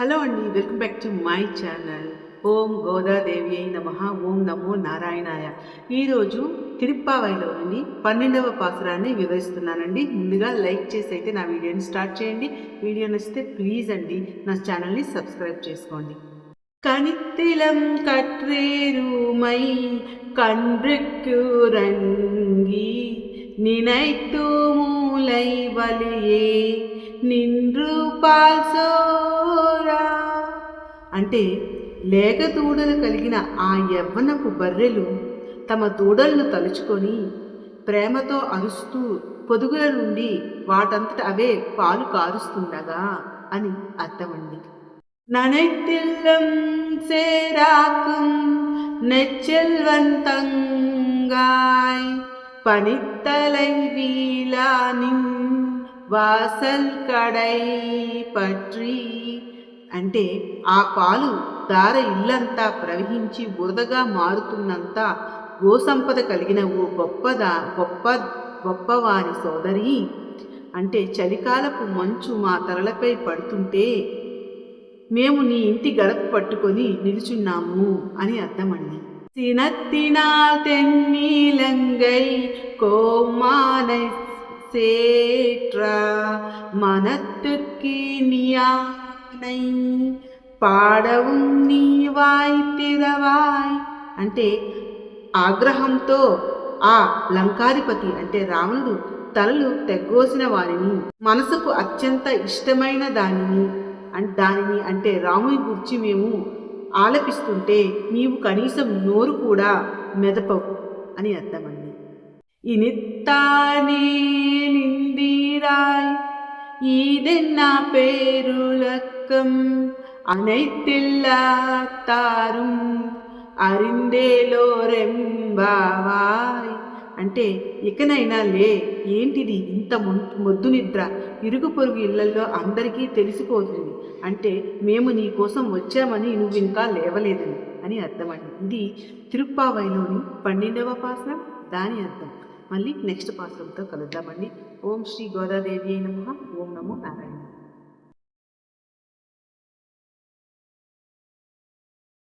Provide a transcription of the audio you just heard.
Hello అండి welcome back to my channel ఓం గోదాదేవి అయి నమ ఓం నమో నారాయణాయ ఈరోజు తిరుప్పావైలో నుండి పన్నెండవ పాసురాన్ని వివరిస్తున్నానండి ముందుగా లైక్ చేసి అయితే నా వీడియోని స్టార్ట్ చేయండి వీడియో నచ్చితే ప్లీజ్ అండి నా ఛానల్ని సబ్స్క్రైబ్ చేసుకోండి கனித்திலம் கற்றேருமை கன்றுக்குரங்கி நினைத்து மூளை வலியே నిండ్రు పాల్సోరా అంటే లేక దూడలు కలిగిన ఆ యవ్వనపు బర్రెలు తమ దూడలను తలుచుకొని ప్రేమతో అరుస్తూ పొదుగుల నుండి వాటంతట అవే పాలు కారుస్తుండగా అని అర్థమండి நனைத்தில்லம் சேராக்கும் நெச்செல்வந்தங்காய் பனித்தலை வீலானின் వాసల్ కడై పట్రి అంటే ఆ పాలు దార ఇల్లంతా ప్రవహించి బురదగా మారుతున్నంత గోసంపద కలిగిన ఓ గొప్పదా గొప్ప గొప్పవారి సోదరి అంటే చలికాలపు మంచు మా తలలపై పడుతుంటే మేము నీ ఇంటి గడప పట్టుకొని నిలుచున్నాము అని అర్థమండి సినత్తినాల్ తెన్నీలంగై కోమానై சேற்றா மனத்துக்கு உன்னை పాడవు నీవాయ్ తెరవాయ్. అంటే ఆగ్రహంతో ఆ లంకాధిపతి అంటే రావణుడు తలలు తెగ్గోసిన వారిని మనసుకు అత్యంత ఇష్టమైన దానిని దానిని అంటే రాముని గురించి మేము ఆలపిస్తుంటే నీవు కనీసం నోరు కూడా మెదపవు అని అర్థమండి. ఇనిత్తానే నిందిరా இதென்ன பேருலக்கம் அனைத்தில்லா தாரும் అరిందేలోరెంబావాయ్ అంటే ఇకనైనా లే ఏంటిది ఇంత మొద్దు నిద్ర? ఇరుగు పొరుగు ఇళ్ళలో అందరికీ తెలిసిపోతుంది. అంటే మేము నీ కోసం వచ్చామని నువ్వు ఇంకా లేవలేదని అని అర్థమండి. ఇది తిరుప్పావైలోని పన్నెండవ పాసనం. దాని అర్థం. మళ్ళీ నెక్స్ట్ పాత్రంతో కలుద్దామండి. ఓం శ్రీ గోదాదేవి నమ. ఓం నమో నారాయణ.